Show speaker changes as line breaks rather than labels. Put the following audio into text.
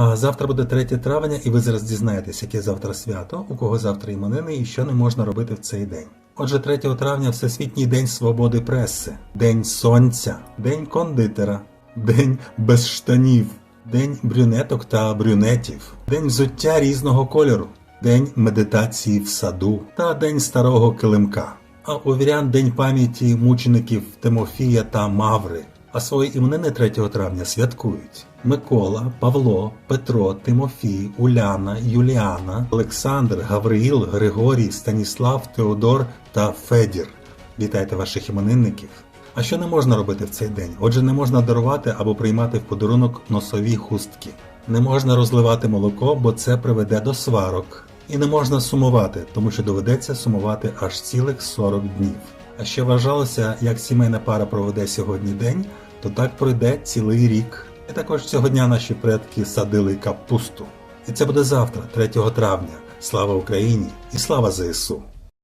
А завтра буде 3 травня, і ви зараз дізнаєтесь, яке завтра свято, у кого завтра іменини і що не можна робити в цей день. Отже, 3 травня Всесвітній день свободи преси, День сонця, День кондитера, День без штанів, День брюнеток та брюнетів, День взуття різного кольору, День медитації в саду та День старого килимка. А у вірян День пам'яті мучеників Тимофія та Маври. А свої іменини 3 травня святкують Микола, Павло, Петро, Тимофій, Уляна, Юліана, Олександр, Гавриїл, Григорій, Станіслав, Теодор та Федір. Вітайте ваших іменинників! А що не можна робити в цей день? Отже, не можна дарувати або приймати в подарунок носові хустки. Не можна розливати молоко, бо це приведе до сварок. І не можна сумувати, тому що доведеться сумувати аж цілих 40 днів. А ще вважалося, як сімейна пара проведе сьогодні день, то так пройде цілий рік. І також цього дня наші предки садили капусту. І це буде завтра, 3 травня. Слава Україні і слава ЗСУ!